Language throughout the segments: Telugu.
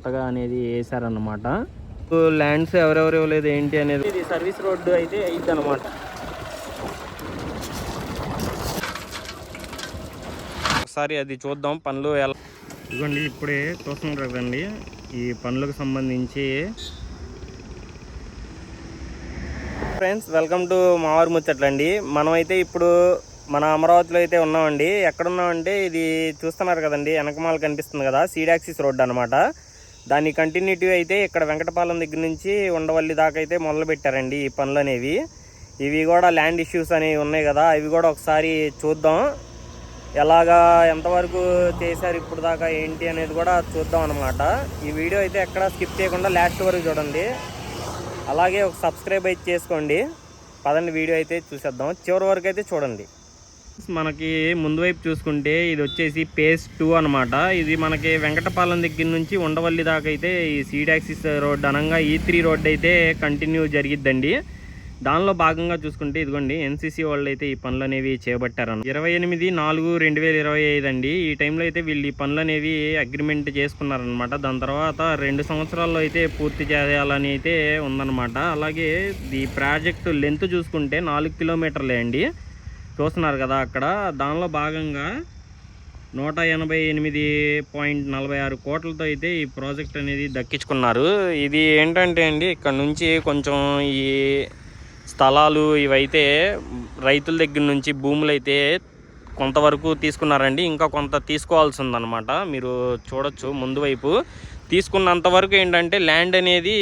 కొత్తగా అనేది వేసారన్నమాట ల్యాండ్స్ ఎవరెవరు ఇవ్వలేదు ఏంటి అనేది. ఇది సర్వీస్ రోడ్డు అయితే అయింది అనమాట ఒకసారి అది చూద్దాం పనులు ఎలా. ఇదిగోండి ఇప్పుడే చూస్తున్నారు కదండి ఈ పనులకు సంబంధించి. ఫ్రెండ్స్ వెల్కమ్ టు మావారి ముచ్చట్లండి మనమైతే ఇప్పుడు మన అమరావతిలో అయితే ఉన్నామండి. ఎక్కడ ఉన్నామంటే ఇది చూస్తున్నారు కదండి వెనకమాల కనిపిస్తుంది కదా సీడాక్సిస్ రోడ్ అనమాట దాని కంటిన్యూటీ అయితే ఇక్కడ వెంకటపాలెం దగ్గర నుంచి ఉండవల్లి దాకా అయితే మొదలు పెట్టారండి ఈ పనులు అనేవి. ఇవి కూడా ల్యాండ్ ఇష్యూస్ అనేవి ఉన్నాయి కదా అవి కూడా ఒకసారి చూద్దాం. ఎలాగా ఎంతవరకు చేశారు ఇప్పుడు దాకా ఏంటి అనేది కూడా చూద్దాం అనమాట ఈ వీడియో అయితే ఎక్కడ స్కిప్ చేయకుండా లాస్ట్ వరకు చూడండి. అలాగే ఒక సబ్స్క్రైబ్ అయితే చేసుకోండి. పదండి వీడియో అయితే చూసేద్దాం. చివరి వరకు అయితే చూడండి. మనకి ముందు వైపు చూసుకుంటే ఇది వచ్చేసి పేస్ టూ అనమాట ఇది మనకి వెంకటపాలెం దగ్గర నుంచి ఉండవల్లి దాకా అయితే ఈ సీడాక్సిస్ రోడ్ అనంగా ఈ త్రీ రోడ్ అయితే కంటిన్యూ జరిగిద్దండి. దానిలో భాగంగా చూసుకుంటే ఇదిగోండి ఎన్సీసీ వాళ్ళు అయితే ఈ పనులు అనేవి చేపట్టారన్న ఇరవై ఎనిమిది నాలుగు రెండు వేల ఇరవై ఐదు అండి. ఈ టైంలో అయితే వీళ్ళు ఈ పనులు అనేవి అగ్రిమెంట్ చేసుకున్నారనమాట దాని తర్వాత రెండు సంవత్సరాల్లో అయితే పూర్తి చేయాలని అయితే ఉందన్నమాట. అలాగే ఈ ప్రాజెక్టు లెంత్ చూసుకుంటే నాలుగు కిలోమీటర్లే అండి. చూస్తున్నారు కదా అక్కడ. దానిలో భాగంగా నూట ఎనభై ఎనిమిది పాయింట్ నలభై ఆరు కోట్లతో అయితే ఈ ప్రాజెక్ట్ అనేది దక్కించుకున్నారు. ఇది ఏంటంటే అండి ఇక్కడ నుంచి కొంచెం ఈ స్థలాలు ఇవైతే రైతుల దగ్గర నుంచి భూములు అయితే కొంతవరకు తీసుకున్నారండి. ఇంకా కొంత తీసుకోవాల్సి ఉందన్నమాట మీరు చూడొచ్చు ముందు వైపు. తీసుకున్నంత వరకు ఏంటంటే ల్యాండ్ అనేది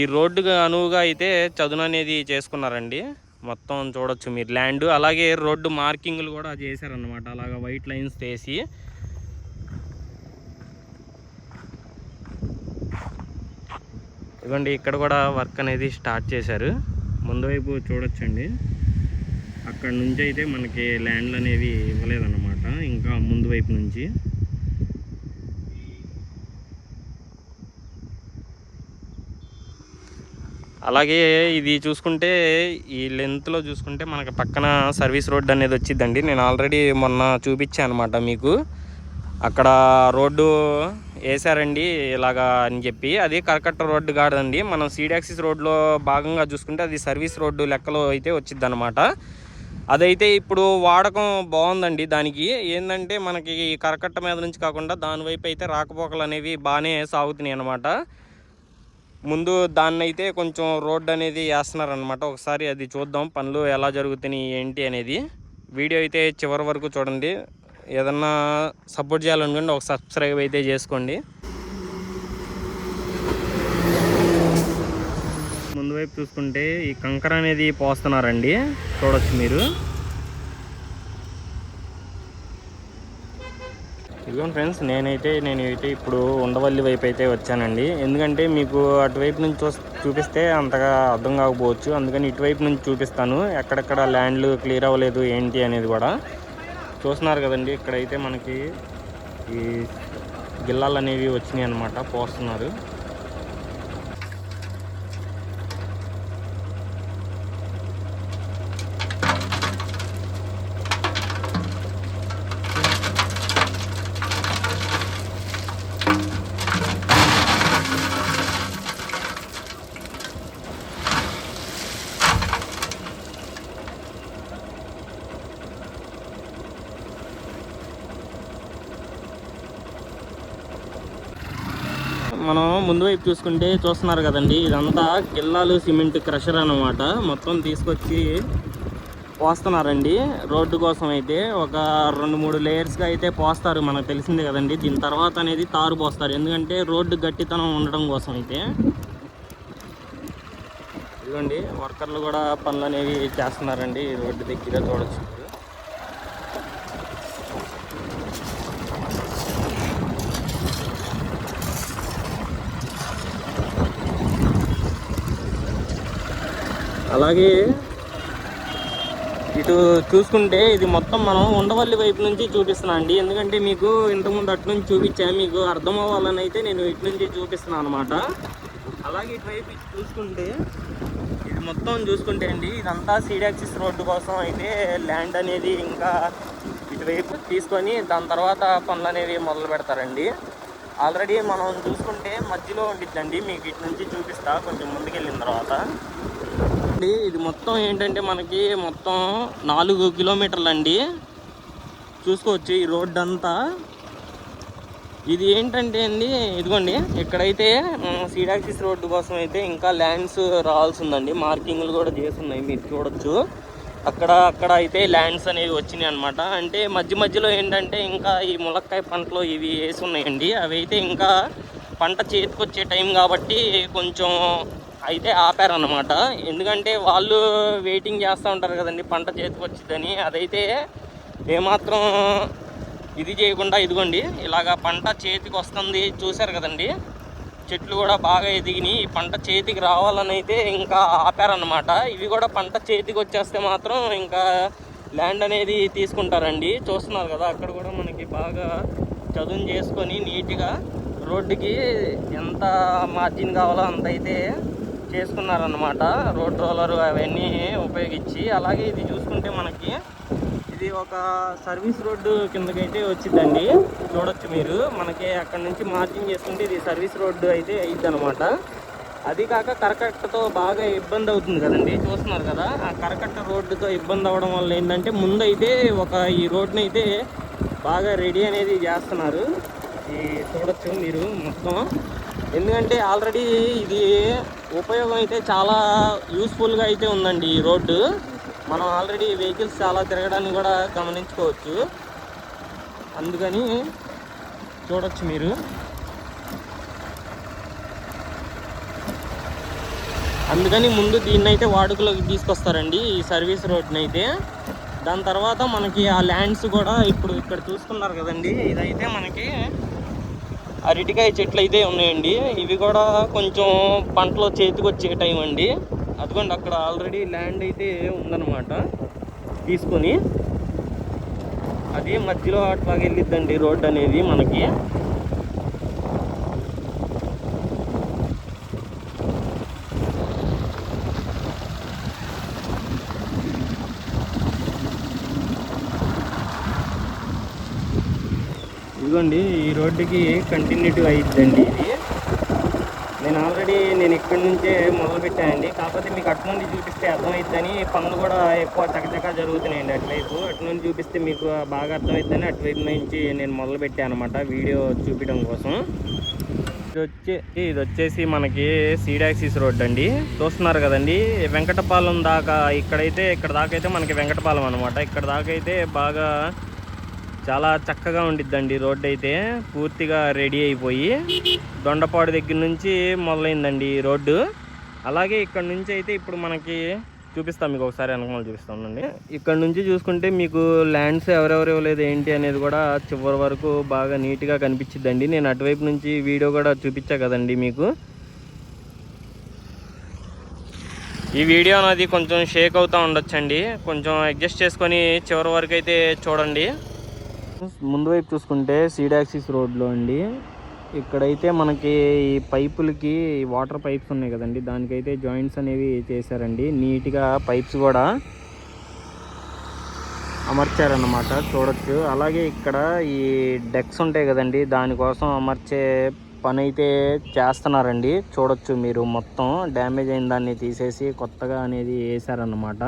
ఈ రోడ్డుగా అనువుగా అయితే చదును అనేది చేసుకున్నారండి. మొత్తం చూడొచ్చు మీరు. ల్యాండ్ అలాగే రోడ్డు మార్కింగ్లు కూడా చేశారనమాట అలాగా వైట్ లైన్స్ వేసి. ఇవ్వండి ఇక్కడ కూడా వర్క్ అనేది స్టార్ట్ చేశారు. ముందు వైపు చూడొచ్చండి. అక్కడ నుంచి అయితే మనకి ల్యాండ్లు అనేవి ఇవ్వలేదన్నమాట. ఇంకా ముందు వైపు నుంచి. అలాగే ఇది చూసుకుంటే ఈ లెంత్లో చూసుకుంటే మనకి పక్కన సర్వీస్ రోడ్ అనేది వచ్చిందండి నేను ఆల్రెడీ మొన్న చూపించాను అనమాట మీకు. అక్కడ రోడ్డు వేసారండి ఇలాగా అని చెప్పి. అది కరకట్ట రోడ్డు కాదండి. మనం సీడాక్సిస్ రోడ్లో భాగంగా చూసుకుంటే అది సర్వీస్ రోడ్డు లెక్కలో అయితే వచ్చింది అనమాట అదైతే ఇప్పుడు వాడకం బాగుందండి దానికి. ఏంటంటే మనకి ఈ కరకట్ట మీద నుంచి కాకుండా దాని వైపు అయితే రాకపోకలు అనేవి బాగానే సాగుతున్నాయి అనమాట ముందు దాన్ని అయితే కొంచెం రోడ్ అనేది వేస్తున్నారనమాట ఒకసారి అది చూద్దాం పనులు ఎలా జరుగుతున్నాయి ఏంటి అనేది. వీడియో అయితే చివరి వరకు చూడండి. ఏదన్నా సపోర్ట్ చేయాలనుకోండి ఒక సబ్స్క్రైబ్ అయితే చేసుకోండి. ముందు వైపు చూసుకుంటే ఈ కంకర అనేది పోస్తున్నారండి. చూడొచ్చు మీరు. ఇదిగోండి ఫ్రెండ్స్ నేనైతే నేనైతే ఇప్పుడు ఉండవల్లి వైపు అయితే వచ్చానండి. ఎందుకంటే మీకు అటువైపు నుంచి చూపిస్తే అంతగా అర్థం కాకపోవచ్చు. అందుకని ఇటువైపు నుంచి చూపిస్తాను. ఎక్కడెక్కడ ల్యాండ్లు క్లియర్ అవ్వలేదు ఏంటి అనేది కూడా. చూస్తున్నారు కదండి ఇక్కడైతే మనకి ఈ గిల్లాలు అనేవి వచ్చినాయి అనమాట పోస్తున్నారు. మనం ముందు వైపు చూసుకుంటే చూస్తున్నారు కదండి ఇదంతా గిల్లాలు సిమెంట్ క్రషర్ అన్నమాట. మొత్తం తీసుకొచ్చి పోస్తున్నారండి. రోడ్డు కోసం అయితే ఒక రెండు మూడు లేయర్స్గా అయితే పోస్తారు మనకు తెలిసిందే కదండి. దీని తర్వాత అనేది తారు పోస్తారు. ఎందుకంటే రోడ్డు గట్టితనం ఉండడం కోసం అయితే. ఇదిగోండి వర్కర్లు కూడా పనులు అనేవి చేస్తున్నారండి రోడ్డు దగ్గర చూడొచ్చు మీరు. అలాగే ఇటు చూసుకుంటే ఇది మొత్తం మనం ఉండవల్లి వైపు నుంచి చూపిస్తున్నా అండి. ఎందుకంటే మీకు ఇంతకుముందు అటు నుంచి చూపించా మీకు అర్థం అవ్వాలని అయితే నేను ఇటు నుంచి చూపిస్తున్నాను అనమాట అలాగే ఇటువైపు ఇటు చూసుకుంటే ఇది మొత్తం చూసుకుంటే అండి ఇదంతా సీడాక్సిస్ రోడ్డు కోసం అయితే ల్యాండ్ అనేది ఇంకా ఇటువైపు తీసుకొని దాని తర్వాత పనులు అనేవి మొదలు పెడతారండి. ఆల్రెడీ మనం చూసుకుంటే మధ్యలో ఉండిద్దండి మీకు ఇటు నుంచి చూపిస్తా కొంచెం ముందుకెళ్ళిన తర్వాత. అండి, ఇది మొత్తం ఏంటంటే మనకి మొత్తం నాలుగు కిలోమీటర్లు అండి. చూసుకోవచ్చు ఈ రోడ్డు అంతా. ఇది ఏంటంటే అండి ఇదిగోండి. ఇక్కడైతే సీడాక్సిస్ రోడ్డు కోసం అయితే ఇంకా ల్యాండ్స్ రావాల్సి ఉందండి మార్కింగ్లు కూడా చేస్తున్నాయి మీరు చూడొచ్చు. అక్కడ అక్కడ అయితే ల్యాండ్స్ అనేవి వచ్చినాయి అనమాట అంటే మధ్య మధ్యలో ఏంటంటే ఇంకా ఈ ములక్కాయ పంటలు ఇవి వేసి ఉన్నాయండి. అవి అయితే ఇంకా పంట చేతికొచ్చే టైం కాబట్టి కొంచెం అయితే ఆపారన్నమాట. ఎందుకంటే వాళ్ళు వెయిటింగ్ చేస్తూ ఉంటారు కదండి పంట చేతికి వచ్చిందని. అదైతే ఏమాత్రం ఇది చేయకుండా ఇదిగోండి ఇలాగా పంట చేతికి వస్తుంది చూశారు కదండి. చెట్లు కూడా బాగా ఎదిగినాయి. ఈ పంట చేతికి రావాలని అయితే ఇంకా ఆపారన్నమాట. ఇవి కూడా పంట చేతికి వచ్చేస్తే మాత్రం ఇంకా ల్యాండ్ అనేది తీసుకుంటారండి. చూస్తున్నారు కదా అక్కడ కూడా మనకి బాగా చదును చేసుకొని నీట్గా రోడ్డుకి ఎంత మార్జిన్ కావాలో అంత అయితే చేసుకున్నారన్నమాట. రోడ్ రోలర్ అవన్నీ ఉపయోగించి. అలాగే ఇది చూసుకుంటే మనకి ఇది ఒక సర్వీస్ రోడ్డు కిందకైతే వచ్చిందండి. చూడొచ్చు మీరు. మనకి అక్కడ నుంచి మార్జిన్ చేసుకుంటే ఇది సర్వీస్ రోడ్డు అయితే అయ్యిద్ది అనమాట అది కాక కరకట్టతో బాగా ఇబ్బంది అవుతుంది కదండి. చూస్తున్నారు కదా ఆ కరకట్ట రోడ్డుతో ఇబ్బంది అవ్వడం వల్ల ఏంటంటే ముందు అయితే ఒక ఈ రోడ్ని అయితే బాగా రెడీ అనేది చేస్తున్నారు. ఈ చూడొచ్చు మీరు మొత్తం. ఎందుకంటే ఆల్రెడీ ఇది ఉపయోగం అయితే చాలా యూస్ఫుల్గా అయితే ఉందండి ఈ రోడ్డు మనం ఆల్రెడీ వెహికల్స్ చాలా తిరగడాన్ని కూడా గమనించుకోవచ్చు. అందుకని చూడొచ్చు మీరు. అందుకని ముందు దీన్ని అయితే వాడుకలోకి తీసుకొస్తారండి ఈ సర్వీస్ రోడ్ని అయితే. దాని తర్వాత మనకి ఆ ల్యాండ్స్ కూడా ఇప్పుడు ఇక్కడ చూసుకున్నారు కదండి. ఇదైతే మనకి అరటికాయ చెట్లు అయితే ఉన్నాయండి. ఇవి కూడా కొంచెం పంటలో చేతికి వచ్చే టైం అండి. అదిగోండి అక్కడ ఆల్రెడీ ల్యాండ్ అయితే ఉందన్నమాట. తీసుకొని అది మధ్యలో అట్లాగే వెళ్ళిద్దండి రోడ్ అనేది మనకి. ఇదిగోండి ఈ రోడ్డుకి కంటిన్యూటీ అయిద్దండి. ఇది నేను ఆల్రెడీ నేను ఇక్కడి నుంచే మొదలుపెట్టానండి. కాకపోతే మీకు అటు నుండి చూపిస్తే అర్థమవుతుందని పనులు కూడా ఎక్కువ చకచకా జరుగుతున్నాయండి అటువైపు అటు నుండి చూపిస్తే మీకు బాగా అర్థమవుతుందని అటువైపు నుంచి నేను మొదలుపెట్టాను అనమాట వీడియో చూపించడం కోసం. ఇది వచ్చే ఇది వచ్చేసి మనకి సీడాక్సిస్ రోడ్ అండి. చూస్తున్నారు కదండి వెంకటపాలెం దాకా ఇక్కడైతే ఇక్కడ దాకా అయితే మనకి వెంకటపాలెం అనమాట ఇక్కడ దాకా అయితే బాగా చాలా చక్కగా ఉండిద్దండి రోడ్డు అయితే. పూర్తిగా రెడీ అయిపోయి దొండపాడు దగ్గర నుంచి మొదలైందండి ఈ రోడ్డు. అలాగే ఇక్కడ నుంచి అయితే ఇప్పుడు మనకి చూపిస్తాం మీకు ఒకసారి వెనకమాల చూపిస్తామండి ఇక్కడ నుంచి చూసుకుంటే మీకు ల్యాండ్స్ ఎవరెవరు ఇవ్వలేదు ఏంటి అనేది కూడా చివరి వరకు బాగా నీట్గా కనిపించిద్దండి. నేను అటువైపు నుంచి వీడియో కూడా చూపించా కదండి మీకు. ఈ వీడియో అనేది కొంచెం షేక్ అవుతూ ఉండొచ్చండి. కొంచెం అడ్జస్ట్ చేసుకొని చివరి వరకు అయితే చూడండి. ముందు వైపు చూసుకుంటే సీడాక్సిస్ రోడ్లో అండి. ఇక్కడైతే మనకి ఈ పైపులకి వాటర్ పైప్స్ ఉన్నాయి కదండి. దానికైతే జాయింట్స్ అనేవి చేశారండి. నీట్గా పైప్స్ కూడా అమర్చారన్నమాట. చూడొచ్చు. అలాగే ఇక్కడ ఈ డెక్స్ ఉంటాయి కదండి. దానికోసం అమర్చే పని అయితే చేస్తున్నారండి. చూడొచ్చు మీరు మొత్తం. డ్యామేజ్ అయిన దాన్ని తీసేసి కొత్తగా అనేది వేసారన్నమాట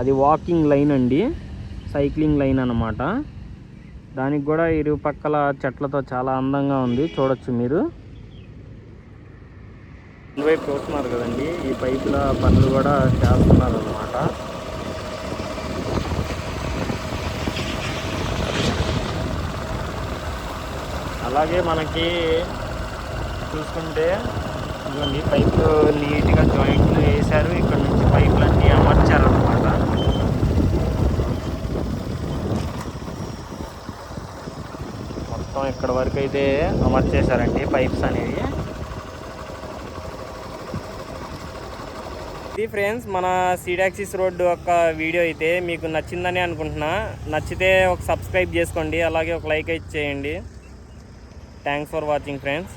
అది వాకింగ్ లైన్ అండి. సైక్లింగ్ లైన్ అన్నమాట. దానికి కూడా ఇరు పక్కల చెట్లతో చాలా అందంగా ఉంది. చూడొచ్చు మీరు. వైపు చూస్తున్నారు కదండి. ఈ పైపుల పనులు కూడా చేస్తున్నారు అనమాట అలాగే మనకి చూసుకుంటే ఇదిగోండి పైపులు నీట్గా జాయింట్లు వేశారు. ఇక్కడ నుంచి పైపులు అన్నీ అమర్చారు అనమాట మొత్తం ఇక్కడ వరకు అయితే అమర్చేశారండి పైప్స్ అనేవి. ఇది ఫ్రెండ్స్ మన సీడాక్సిస్ రోడ్డు యొక్క వీడియో అయితే మీకు నచ్చిందని అనుకుంటున్నా. నచ్చితే ఒక సబ్స్క్రైబ్ చేసుకోండి అలాగే ఒక లైక్ అయితే చేయండి. Thanks for watching friends